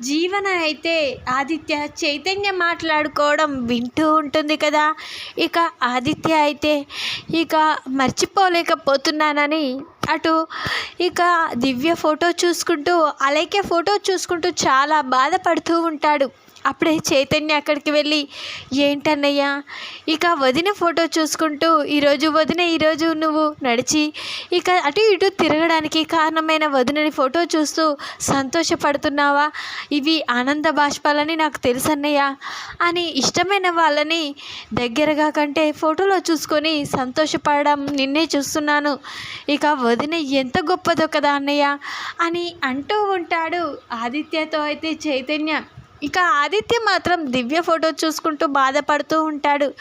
జీవన అయితే ఆదిత్య చైతన్య మాట్లాడుకోవడం వింటూ ఉంటుంది కదా. ఇక ఆదిత్య అయితే ఇక మర్చిపోలేకపోతున్నానని అటు ఇక దివ్య ఫోటో చూసుకుంటూ అలైకే ఫోటో చూసుకుంటూ చాలా బాధపడుతూ ఉంటాడు. అప్పుడే చైతన్య అక్కడికి వెళ్ళి ఏంటన్నయ్యా ఇక వదిన ఫోటో చూసుకుంటూ ఈరోజు వదిన ఈరోజు నువ్వు నడిచి ఇక అటు ఇటు తిరగడానికి కారణమైన వదినని ఫోటో చూస్తూ సంతోషపడుతున్నావా? ఇవి ఆనంద బాష్పాలని నాకు తెలుసన్నయ్య అని ఇష్టమైన వాళ్ళని దగ్గరగా కంటే ఫోటోలో చూసుకొని సంతోషపడడం నిన్నే చూస్తున్నాను. ఇక వదిన ఎంత గొప్పదో కదా అన్నయ్య అని అంటూ ఉంటాడు ఆదిత్యతో అయితే చైతన్య. ఇక ఆదిత్య మాత్రం దివ్య ఫోటో చూసుకుంటూ బాధపడుతూ ఉంటాడు.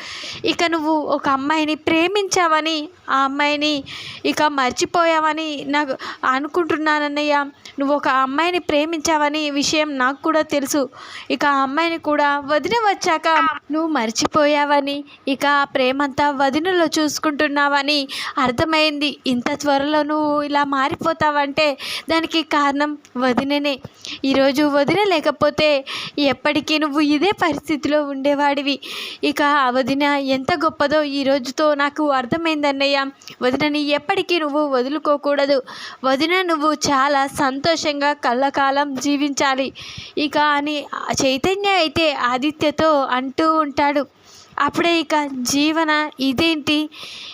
ఇక నువ్వు ఒక అమ్మాయిని ప్రేమించావని ఆ అమ్మాయిని ఇక మర్చిపోయావని నాకు అనుకుంటున్నానన్నయ్య. నువ్వు ఒక అమ్మాయిని ప్రేమించావని విషయం నాకు కూడా తెలుసు. ఇక ఆ అమ్మాయిని కూడా వదిన వచ్చాక నువ్వు మర్చిపోయావని ఇక ఆ ప్రేమంతా వదినలో చూసుకుంటున్నావని అర్థమైంది. ఇంత త్వరలో నువ్వు ఇలా మారిపోతావంటే దానికి కారణం వదిననే. ఈరోజు వదిన లేకపోతే ఎప్పటికీ నువ్వు ఇదే పరిస్థితిలో ఉండేవాడివి. ఇక ఆ వదిన ఎంత గొప్పదో ఈ రోజుతో నాకు అర్థమైందన్నయ్య. వదినని ఎప్పటికీ నువ్వు వదులుకోకూడదు. వదిన నువ్వు చాలా సంతోషంగా కళ్ళకాలం జీవించాలి. ఇక అని చైతన్య అయితే ఆదిత్యతో అంటూ ఉంటాడు. అప్పుడే ఇక జీవన ఇదేంటి?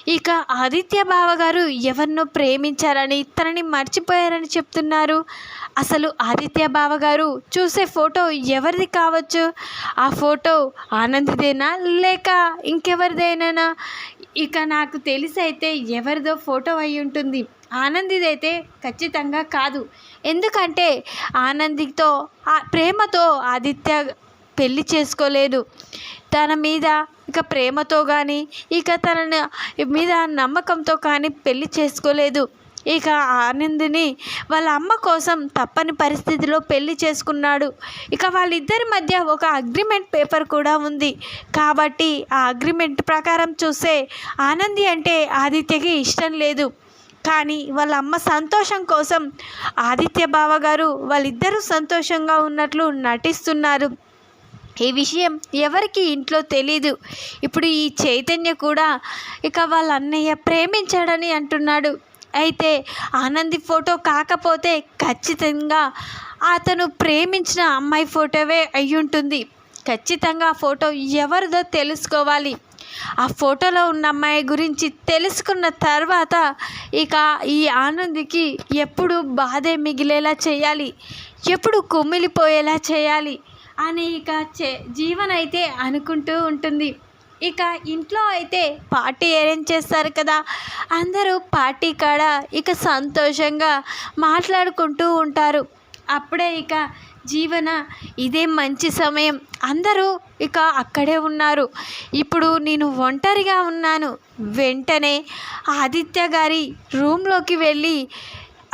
ఇక ఆదిత్య బావగారు ఎవరినో ప్రేమించారని తనని మర్చిపోయారని చెప్తున్నారు. అసలు ఆదిత్య బావగారు చూసే ఫోటో ఎవరిది కావచ్చు? ఆ ఫోటో ఆనందిదేనా లేక ఇంకెవరిదైనా ఇక నాకు తెలిసి అయితే ఎవరిదో ఫోటో అయి ఉంటుంది. ఆనందిదైతే ఖచ్చితంగా కాదు. ఎందుకంటే ఆనందితో ప్రేమతో ఆదిత్య పెళ్ళి చేసుకోలేదు. తన మీద ఇక ప్రేమతో కానీ ఇక తన మీద నమ్మకంతో కానీ పెళ్ళి చేసుకోలేదు. ఇక ఆనందిని వాళ్ళ అమ్మ కోసం తప్పని పరిస్థితిలో పెళ్ళి చేసుకున్నాడు. ఇక వాళ్ళిద్దరి మధ్య ఒక అగ్రిమెంట్ పేపర్ కూడా ఉంది. కాబట్టి ఆ అగ్రిమెంట్ ప్రకారం చూస్తే ఆనంది అంటే ఆదిత్యకి ఇష్టం లేదు. కానీ వాళ్ళ అమ్మ సంతోషం కోసం ఆదిత్య బావగారు వాళ్ళిద్దరూ సంతోషంగా ఉన్నట్లు నటిస్తున్నారు. ఈ విషయం ఎవరికి ఇంట్లో తెలీదు. ఇప్పుడు ఈ చైతన్య కూడా ఇక వాళ్ళ అన్నయ్య ప్రేమించాడని అంటున్నాడు. అయితే ఆనంది ఫోటో కాకపోతే ఖచ్చితంగా అతను ప్రేమించిన అమ్మాయి ఫోటోవే అయ్యుంటుంది. ఉంటుంది ఖచ్చితంగా ఆ ఫోటో ఎవరిదో తెలుసుకోవాలి. ఆ ఫోటోలో ఉన్న అమ్మాయి గురించి తెలుసుకున్న తర్వాత ఇక ఈ ఆనందికి ఎప్పుడు బాధే మిగిలేలా చేయాలి. ఎప్పుడు కుమిలిపోయేలా చేయాలి. అని ఇక చే జీవన అయితే అనుకుంటూ ఉంటుంది. ఇక ఇంట్లో అయితే పార్టీ అరేంజ్ చేస్తారు కదా. అందరూ పార్టీ కాడ ఇక సంతోషంగా మాట్లాడుకుంటూ ఉంటారు. అప్పుడే ఇక జీవన ఇదే మంచి సమయం. అందరూ ఇక అక్కడే ఉన్నారు. ఇప్పుడు నేను ఒంటరిగా ఉన్నాను. వెంటనే ఆదిత్య గారి రూమ్లోకి వెళ్ళి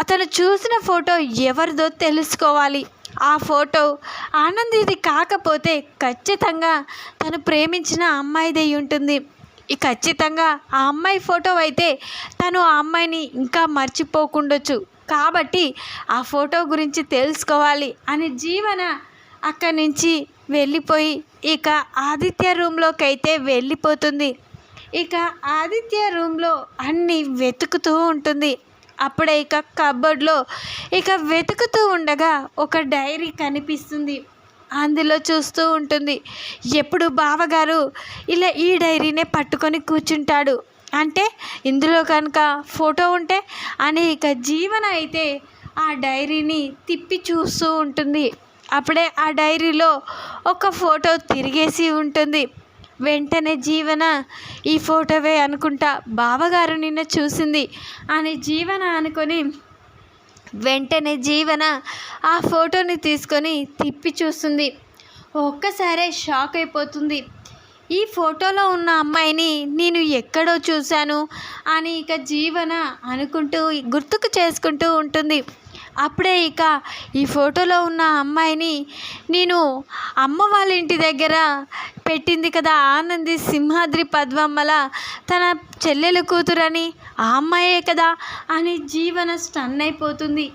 అతను చూసిన ఫోటో ఎవరిదో తెలుసుకోవాలి. ఆ ఫోటో ఆనందిది కాకపోతే ఖచ్చితంగా తను ప్రేమించిన అమ్మాయిది ఉంటుంది. ఈ ఖచ్చితంగా ఆ అమ్మాయి ఫోటో అయితే తను ఆ అమ్మాయిని ఇంకా మర్చిపోకుండొచ్చు. కాబట్టి ఆ ఫోటో గురించి తెలుసుకోవాలి అని జీవన అక్కడి నుంచి వెళ్ళిపోయి ఇక ఆదిత్య రూమ్లోకి అయితే వెళ్ళిపోతుంది. ఇక ఆదిత్య రూమ్లో అన్నీ వెతుకుతూ ఉంటుంది. అప్పుడే ఇక కబోర్డ్లో ఇక వెతుకుతూ ఉండగా ఒక డైరీ కనిపిస్తుంది. అందులో చూస్తూ ఉంటుంది. ఎప్పుడు బావగారు ఇలా ఈ డైరీనే పట్టుకొని కూర్చుంటాడు. అంటే ఇందులో కనుక ఫోటో ఉంటే అని ఇక జీవన అయితే ఆ డైరీని తిప్పి చూస్తూ ఉంటుంది. అప్పుడే ఆ డైరీలో ఒక ఫోటో తిరిగేసి ఉంటుంది. వెంటనే జీవన ఈ ఫోటోవే అనుకుంటా. బావగారు నిన్న చూసింది అని జీవన అనుకొని వెంటనే జీవన ఆ ఫోటోని తీసుకొని తిప్పి చూస్తుంది. ఒక్కసారే షాక్ అయిపోతుంది. ఈ ఫోటోలో ఉన్న అమ్మాయిని నేను ఎక్కడో చూశాను అని ఇక జీవన అనుకుంటూ గుర్తుకు చేసుకుంటూ ఉంటుంది. అప్పుడే ఇక ఈ ఫోటోలో ఉన్న అమ్మాయిని నేను అమ్మ వాళ్ళ ఇంటి దగ్గర పెట్టింది కదా ఆనంది సింహాద్రి పద్మమ్మల తన చెల్లెలు కూతురని ఆ అమ్మాయే కదా అని జీవన స్టన్ అయిపోతుంది.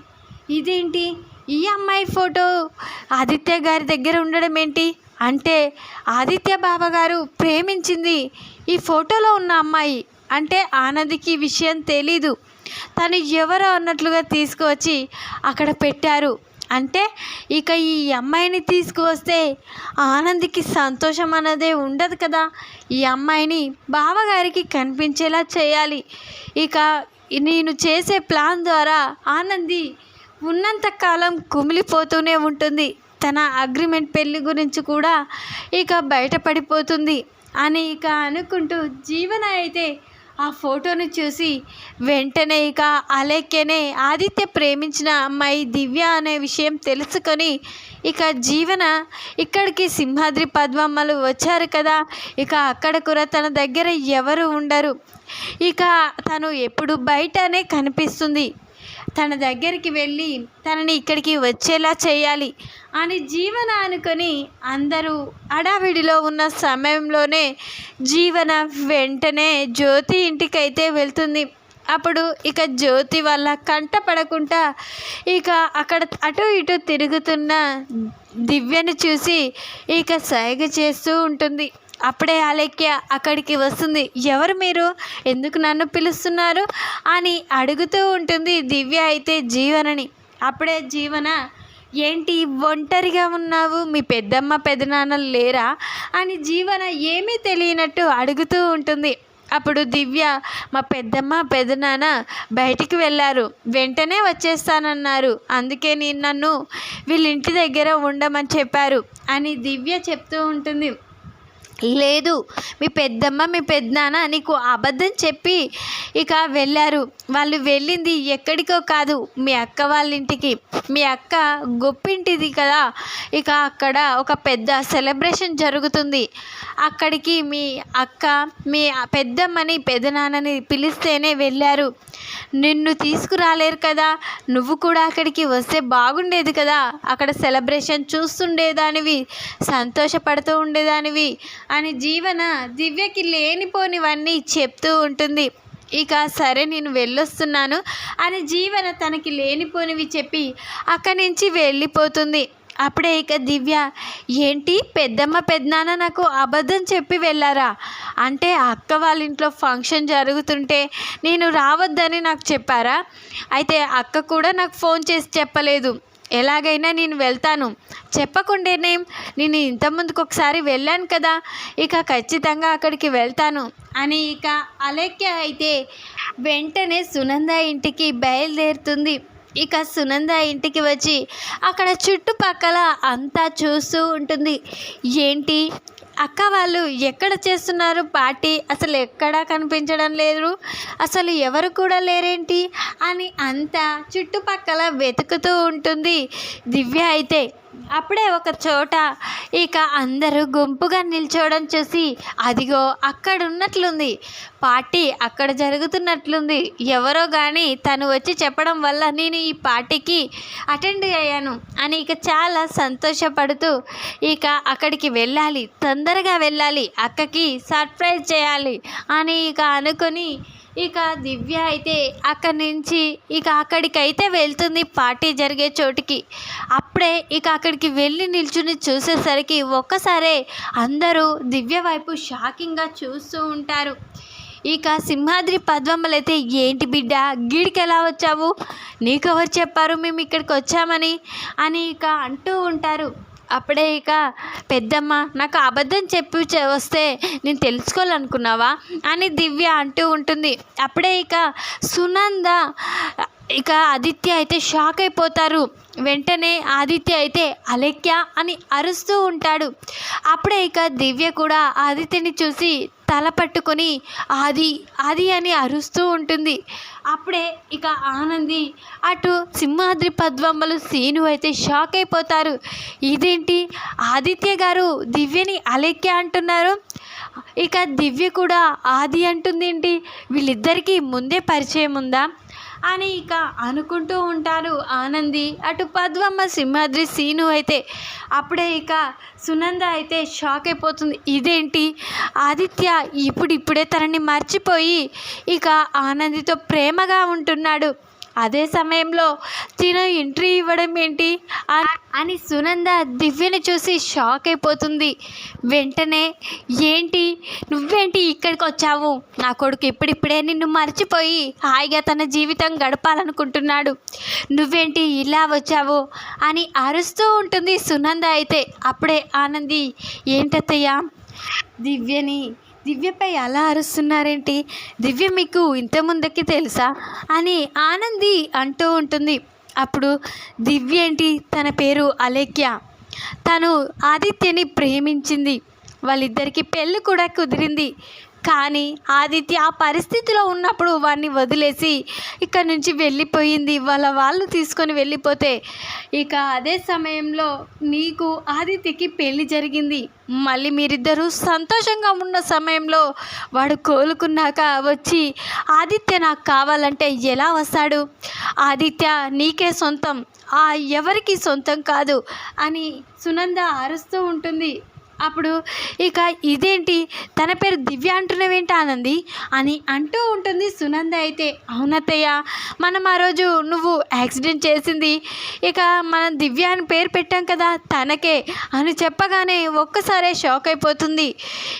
ఇదేంటి? ఈ అమ్మాయి ఫోటో ఆదిత్య గారి దగ్గర ఉండడం ఏంటి? అంటే ఆదిత్య బాబ గారు ప్రేమించింది ఈ ఫోటోలో ఉన్న అమ్మాయి. అంటే ఆనందికి విషయం తెలీదు. తను ఎవరో అన్నట్లుగా తీసుకువచ్చి అక్కడ పెట్టారు. అంటే ఇక ఈ అమ్మాయిని తీసుకువస్తే ఆనందికి సంతోషం అన్నదే ఉండదు కదా. ఈ అమ్మాయిని బావగారికి కనిపించేలా చేయాలి. ఇక నేను చేసే ప్లాన్ ద్వారా ఆనంది ఉన్నంత కాలం కుమిలిపోతూనే ఉంటుంది. తన అగ్రిమెంట్ పెళ్ళి గురించి కూడా ఇక బయటపడిపోతుంది అని ఇక అనుకుంటూ జీవన అయితే ఆ ఫోటోని చూసి వెంటనే ఇక అలేఖ్యనే ఆదిత్య ప్రేమించిన అమ్మాయి దివ్య అనే విషయం తెలుసుకొని ఇక జీవన ఇక్కడికి సింహాద్రి పద్మమ్మలు వచ్చారు కదా. ఇక అక్కడ కూడా తన దగ్గర ఎవరు ఉండరు. ఇక తను ఎప్పుడు బయటనే కనిపిస్తుంది. తన దగ్గరికి వెళ్ళి తనని ఇక్కడికి వచ్చేలా చేయాలి అని జీవన అనుకొని అందరూ అడావిడిలో ఉన్న సమయంలోనే జీవన వెంటనే జ్యోతి ఇంటికైతే వెళ్తుంది. అప్పుడు ఇక జ్యోతి వల్ల కంట పడకుండా ఇక అక్కడ అటు ఇటు తిరుగుతున్న దివ్యను చూసి ఇక సైగ చేస్తూ ఉంటుంది. అప్పుడే అలెక్య అక్కడికి వస్తుంది. ఎవరు మీరు? ఎందుకు నన్ను పిలుస్తున్నారు? అని అడుగుతూ ఉంటుంది దివ్య అయితే జీవనని. అప్పుడే జీవన ఏంటి ఒంటరిగా ఉన్నావు? మీ పెద్దమ్మ పెదనాన్నలు లేరా? అని జీవన ఏమీ తెలియనట్టు అడుగుతూ ఉంటుంది. అప్పుడు దివ్య మా పెద్దమ్మ పెదనాన్న బయటికి వెళ్ళారు. వెంటనే వచ్చేస్తానన్నారు. అందుకే నేను నన్ను వీళ్ళ ఇంటి దగ్గర ఉండమని చెప్పారు అని దివ్య చెప్తూ ఉంటుంది. లేదు. మీ పెద్దమ్మ మీ పెద్దనాన్న నీకు అబద్ధం చెప్పి ఇక వెళ్ళారు. వాళ్ళు వెళ్ళింది ఎక్కడికో కాదు మీ అక్క వాళ్ళ ఇంటికి మీ అక్క గొప్పింటిది కదా. ఇక అక్కడ ఒక పెద్ద సెలబ్రేషన్ జరుగుతుంది. అక్కడికి మీ అక్క మీ పెద్దమ్మని పెదనాన్నని పిలిస్తేనే వెళ్ళారు. నిన్ను తీసుకురాలేరు కదా. నువ్వు కూడా అక్కడికి వస్తే బాగుండేది కదా. అక్కడ సెలబ్రేషన్ చూస్తుండేదానివి సంతోషపడుతూ ఉండేదానివి. అని జీవన దివ్యకి లేనిపోనివన్నీ చెప్తూ ఉంటుంది. ఇక సరే నేను వెళ్ళొస్తున్నాను అని జీవన తనకి లేనిపోనివి చెప్పి అక్కడి నుంచి వెళ్ళిపోతుంది. అప్పుడే ఇక దివ్య ఏంటి పెద్దమ్మ పెద్దనాన్న నాకు అబద్ధం చెప్పి వెళ్ళారా? అంటే అక్క వాళ్ళ ఇంట్లో ఫంక్షన్ జరుగుతుంటే నేను రావద్దని నాకు చెప్పారా? అయితే అక్క కూడా నాకు ఫోన్ చేసి చెప్పలేదు. ఎలాగైనా నేను వెళ్తాను. చెప్పకుండానే నేను ఇంతకుముందుకు ఒకసారి వెళ్ళాను కదా ఇక ఖచ్చితంగా అక్కడికి వెళ్తాను. అని ఇక అలేఖ్య అయితే వెంటనే సునంద ఇంటికి బయలుదేరుతుంది. ఇక సునంద ఇంటికి వచ్చి అక్కడ చుట్టుపక్కల అంతా చూస్తూ ఉంటుంది. ఏంటి? అక్క వాళ్ళు ఎక్కడ చేస్తున్నారు? పార్టీ అసలు ఎక్కడా కనిపించడం లేదు. అసలు ఎవరు కూడా లేరేంటి? అని అంతా చుట్టుపక్కల వెతుకుతూ ఉంటుంది. దివ్య అయితే అప్పుడే ఒక చోట ఇక అందరూ గుంపుగా నిల్చోవడం చూసి అదిగో అక్కడ ఉన్నట్లుంది పార్టీ అక్కడ జరుగుతున్నట్లుంది. ఎవరో కానీ తను వచ్చి చెప్పడం వల్ల నేను ఈ పార్టీకి అటెండ్ అయ్యాను అని ఇక చాలా సంతోషపడుతూ ఇక అక్కడికి వెళ్ళాలి. తొందరగా వెళ్ళాలి. అక్కకి సర్ప్రైజ్ చేయాలి అని ఇక అనుకొని ఇక దివ్య అయితే అక్కడి నుంచి ఇక అక్కడికైతే వెళ్తుంది. పార్టీ జరిగే చోటికి. అప్పుడే ఇక అక్కడికి వెళ్ళి నిల్చుని చూసేసరికి ఒక్కసారే అందరూ దివ్య వైపు షాకింగ్గా చూస్తూ ఉంటారు. ఇక సింహాద్రి పద్మమ్మలైతే ఏంటి బిడ్డ గీడికి ఎలా వచ్చావు? నీకు చెప్పారు? మేము ఇక్కడికి వచ్చామని అని ఇక అంటూ ఉంటారు. అప్పుడే ఇక పెద్దమ్మ నాకు అబద్ధం చెప్పి వస్తే నేను తెలుసుకోవాలనుకున్నావా? అని దివ్య అంటూ ఉంటుంది. అప్పుడే ఇక సునంద ఇక ఆదిత్య అయితే షాక్ అయిపోతారు. వెంటనే ఆదిత్య అయితే అలెక్య అని అరుస్తూ ఉంటాడు. అప్పుడే ఇక దివ్య కూడా ఆదిత్యని చూసి తల పట్టుకొని ఆది ఆది అని అరుస్తూ ఉంటుంది. అప్పుడే ఇక ఆనంది అటు సింహాద్రి పద్మమ్మలు సీను అయితే షాక్ అయిపోతారు. ఇదేంటి? ఆదిత్య గారు దివ్యని అలెక్కి అంటున్నారు. ఇక దివ్య కూడా ఆది అంటుంది ఏంటి వీళ్ళిద్దరికీ ముందే పరిచయం ఉందా? అని ఇక అనుకుంటూ ఉంటారు ఆనంది. అటు పద్మమ్మ సింహాద్రి సీను అయితే అప్పుడే ఇక సునంద అయితే షాక్ అయిపోతుంది. ఇదేంటి? ఆదిత్య ఇప్పుడు ఇప్పుడే తనని మర్చిపోయి ఇక ఆనందితో ప్రేమగా ఉంటున్నాడు. అదే సమయంలో తిను ఎంట్రీ ఇవ్వడం ఏంటి? అని సునంద దివ్యని చూసి షాక్ అయిపోతుంది. వెంటనే ఏంటి? ఏంటి ఇక్కడికి వచ్చావు? నా కొడుకు ఇప్పుడిప్పుడే నిన్ను మర్చిపోయి హాయిగా తన జీవితం గడపాలనుకుంటున్నాడు. నువ్వేంటి ఇలా వచ్చావు? అని అరుస్తూ ఉంటుంది సునంద అయితే. అప్పుడే ఆనంది ఏంటత్తయ్యా? దివ్యని దివ్యపై అలా అరుస్తున్నారేంటి? దివ్య మీకు ఇంత ముందుకి తెలుసా? అని ఆనంది అంటూ ఉంటుంది. అప్పుడు దివ్య ఏంటి తన పేరు అలేఖ్య. తను ఆదిత్యని ప్రేమించింది. వాళ్ళిద్దరికీ పెళ్ళి కూడా కుదిరింది. కానీ ఆదిత్య ఆ పరిస్థితిలో ఉన్నప్పుడు వాడిని వదిలేసి ఇక్కడ నుంచి వెళ్ళిపోయింది. వాళ్ళ వాళ్ళు తీసుకొని వెళ్ళిపోతే ఇక అదే సమయంలో నీకు ఆదిత్యకి పెళ్ళి జరిగింది. మళ్ళీ మీరిద్దరూ సంతోషంగా ఉన్న సమయంలో వాడు కోలుకున్నాక వచ్చి ఆదిత్య నాకు కావాలంటే ఎలా వస్తాడు? ఆదిత్య నీకే సొంతం. ఆ ఎవరికి సొంతం కాదు అని సునంద అరుస్తూ ఉంటుంది. అప్పుడు ఇక ఇదేంటి? తన పేరు దివ్య అంటున్నావేంటి ఆనంది? అని అంటూ ఉంటుంది సునంద అయితే. అవునత్తయ్య మనం ఆ రోజు నువ్వు యాక్సిడెంట్ చేసింది. ఇక మనం దివ్య అని పేరు పెట్టాం కదా తనకే అని చెప్పగానే ఒక్కసారే షాక్ అయిపోతుంది.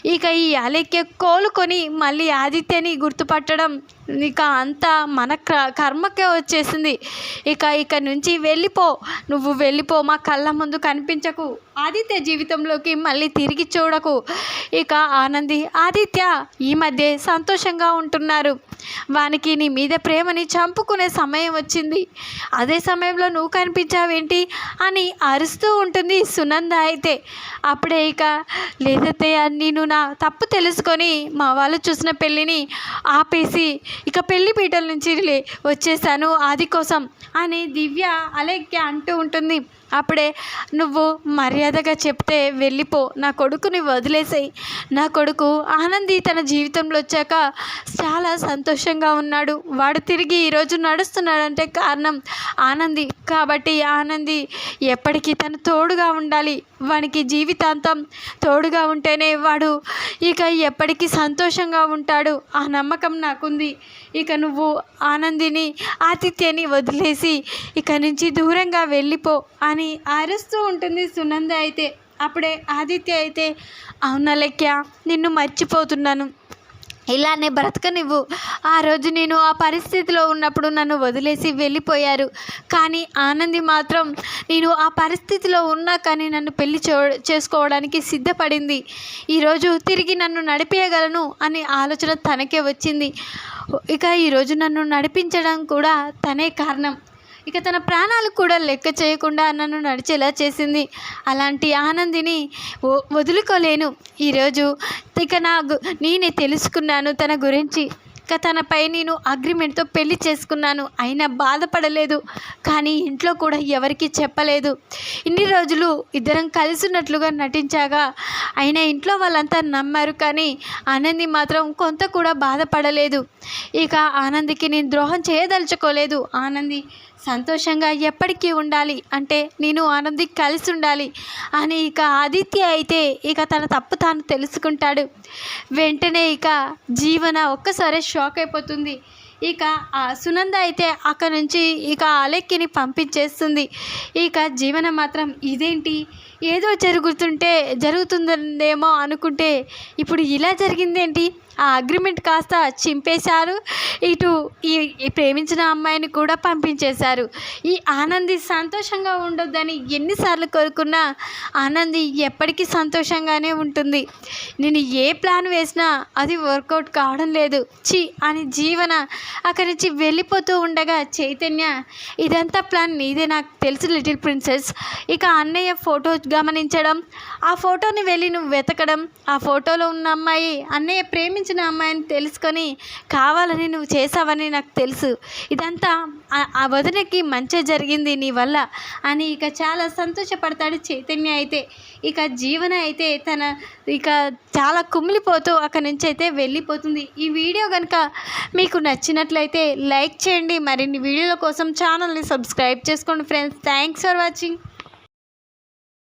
ఇక ఈ అలెక్య కోలుకొని మళ్ళీ ఆదిత్యని గుర్తుపట్టడం ఇక అంతా మన క- కర్మకే వచ్చేసింది. ఇక ఇక నుంచి వెళ్ళిపో. నువ్వు వెళ్ళిపో. మా కళ్ళ ముందు కనిపించకు. ఆదిత్య జీవితంలోకి మళ్ళీ తిరిగి చూడకు. ఇక ఆనంది ఆదిత్య ఈ మధ్య సంతోషంగా ఉంటున్నారు. వానికి నీ మీద ప్రేమని చంపుకునే సమయం వచ్చింది. అదే సమయంలో నువ్వు కనిపించావేంటి అని అరుస్తూ ఉంటుంది సునంద అయితే. అప్పుడే ఇక లేదత్తయ్య నేను నా తప్పు తెలుసుకొని మా వాళ్ళు చూసిన పెళ్ళిని ఆపేసి ఇక పెళ్ళి పీటల నుంచి లే వచ్చేసాను ఆది కోసం అని దివ్య అలెక్య అంటూ ఉంటుంది. అప్పుడే నువ్వు మర్యాదగా చెప్తే వెళ్ళిపో నా కొడుకుని వదిలేసేయి. నా కొడుకు ఆనంది తన జీవితంలో వచ్చాక చాలా సంతోషంగా ఉన్నాడు. వాడు తిరిగి ఈరోజు నడుస్తున్నాడంటే కారణం ఆనంది. కాబట్టి ఆనంది ఎప్పటికీ తను తోడుగా ఉండాలి. వానికి జీవితాంతం తోడుగా ఉంటేనే వాడు ఇక ఎప్పటికీ సంతోషంగా ఉంటాడు. ఆ నమ్మకం నాకుంది. ఇక నువ్వు ఆనందిని ఆతిథ్యని వదిలేసి ఇక నుంచి దూరంగా వెళ్ళిపో అని అరుస్తూ ఉంటుంది సునంద అయితే. అప్పుడే ఆదిత్య అయితే అవునా లెక్క నిన్ను మర్చిపోతున్నాను. ఇలానే బ్రతకనివ్వు. ఆ రోజు నేను ఆ పరిస్థితిలో ఉన్నప్పుడు నన్ను వదిలేసి వెళ్ళిపోయారు. కానీ ఆనంది మాత్రం నేను ఆ పరిస్థితిలో ఉన్నా కానీ నన్ను పెళ్ళి చో చేసుకోవడానికి సిద్ధపడింది. ఈరోజు తిరిగి నన్ను నడిపేయగలను అనే ఆలోచన తనకే వచ్చింది. ఇక ఈరోజు నన్ను నడిపించడం కూడా తనే కారణం. ఇక తన ప్రాణాలు కూడా లెక్క చేయకుండా నన్ను నడిచేలా చేసింది. అలాంటి ఆనందిని వదులుకోలేను. ఈరోజు ఇక నా నేనే తెలుసుకున్నాను తన గురించి. ఇక తనపై నేను అగ్రిమెంట్తో పెళ్ళి చేసుకున్నాను. అయినా బాధపడలేదు. కానీ ఇంట్లో కూడా ఎవరికీ చెప్పలేదు. ఇన్ని రోజులు ఇద్దరం కలిసి ఉన్నట్లుగా నటించాగా. అయినా ఇంట్లో వాళ్ళంతా నమ్మారు కానీ ఆనంది మాత్రం కొంత కూడా బాధపడలేదు. ఇక ఆనందికి నేను ద్రోహం చేయదలుచుకోలేదు. ఆనంది సంతోషంగా ఎప్పటికీ ఉండాలి. అంటే నేను ఆనంది కలిసి ఉండాలి. అని ఇక ఆదిత్య అయితే ఇక తన తప్పు తాను తెలుసుకుంటాడు. వెంటనే ఇక జీవన ఒక్కసారి షాక్ అయిపోతుంది. ఇక ఆ సునంద అయితే అక్కడ నుంచి ఇక అలెక్కిని పంపించేస్తుంది. ఇక జీవన మాత్రం ఇదేంటి? ఏదో జరుగుతుంటే జరుగుతుందేమో అనుకుంటే ఇప్పుడు ఇలా జరిగిందేంటి? ఆ అగ్రిమెంట్ కాస్త చింపేశారు. ఇటు ఈ ప్రేమించిన అమ్మాయిని కూడా పంపించేశారు. ఈ ఆనంది సంతోషంగా ఉండొద్దని ఎన్నిసార్లు కోరుకున్నా ఆనంది ఎప్పటికీ సంతోషంగానే ఉంటుంది. నేను ఏ ప్లాన్ వేసినా అది వర్కౌట్ కావడం లేదు. చి అని జీవన అక్కడి నుంచి వెళ్ళిపోతూ ఉండగా చైతన్య ఇదంతా ప్లాన్ నీదే నాకు తెలుసు లిటిల్ ప్రిన్సెస్. ఇక అన్నయ్య ఫోటో గమనించడం ఆ ఫోటోని వెళ్ళి నువ్వు వెతకడం ఆ ఫోటోలో ఉన్న అమ్మాయి అన్నయ్య ప్రేమి ప్రేమించిన అమ్మాయిని తెలుసుకొని కావాలని నువ్వు చేసావని నాకు తెలుసు. ఇదంతా ఆ- వదినకి మంచి జరిగింది నీ వల్ల అని ఇక చాలా సంతోషపడతాడు చైతన్య అయితే. ఇక జీవన అయితే తన ఇక చాలా కుమిలిపోతూ అక్కడి నుంచి అయితే వెళ్ళిపోతుంది. ఈ వీడియో కనుక మీకు నచ్చినట్లయితే లైక్ చేయండి. మరిన్ని వీడియోల కోసం ఛానల్ని సబ్స్క్రైబ్ చేసుకోండి ఫ్రెండ్స్. Thanks for watching.